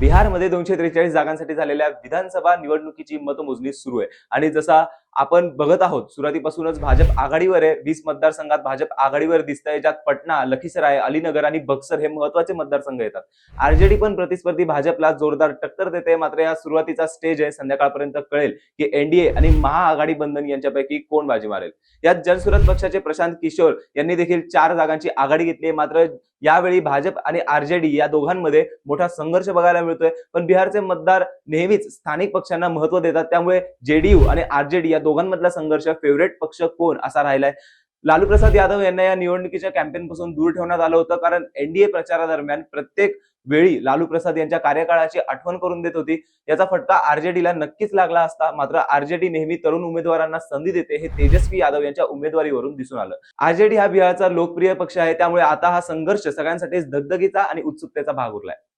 बिहारमध्ये दोनशे त्रेचाळीस जागांसाठी झालेल्या विधानसभा निवडणुकीची मतमोजणी सुरू आहे. आणि जसा आपण बघत आहोत सुरुवातीपासूनच भाजप आघाडीवर आहे. वीस मतदारसंघात भाजप आघाडीवर दिसतंय ज्यात पटना लखीसराय अलीनगर आणि बक्सर हे महत्त्वाचे मतदारसंघ येतात. आरजेडी पण प्रतिस्पर्धी भाजपला जोरदार टक्कर देते. मात्र या सुरुवातीचा स्टेज आहे संध्याकाळपर्यंत कळेल की एनडीए आणि महाआघाडी बंधन यांच्यापैकी कोण बाजी मारेल. यात जनसुरत पक्षाचे प्रशांत किशोर यांनी देखील चार जागांची आघाडी घेतली आहे. मात्र यावेळी भाजप आणि आरजेडी या दोघांमध्ये मोठा संघर्ष बघायला मिळतोय. पण बिहारचे मतदार नेहमीच स्थानिक पक्षांना महत्त्व देतात. त्यामुळे जेडीयू आणि आरजेडी या दोघांमधला संघर्ष फेवरेट पक्ष कोण असा राहिलाय? लालू प्रसाद यादव यांना या निवडणुकीच्या कॅम्पेन पासून दूर ठेवण्यात आलं होतं. कारण एनडीए प्रचारादरम्यान प्रत्येक वेळी लालू प्रसाद यांच्या कार्यकाळाची आठवण करून देत होती. याचा फटका आरजेडीला नक्कीच लागला असता मात्र आरजेडी नेहमी तरुण उमेदवारांना संधी देते हे तेजस्वी यादव यांच्या उमेदवारीवरून दिसून आलं. आरजेडी हा बिहारचा लोकप्रिय पक्ष आहे त्यामुळे आता हा संघर्ष सगळ्यांसाठीच धगधगीचा आणि उत्सुकतेचा भाग उरलाय.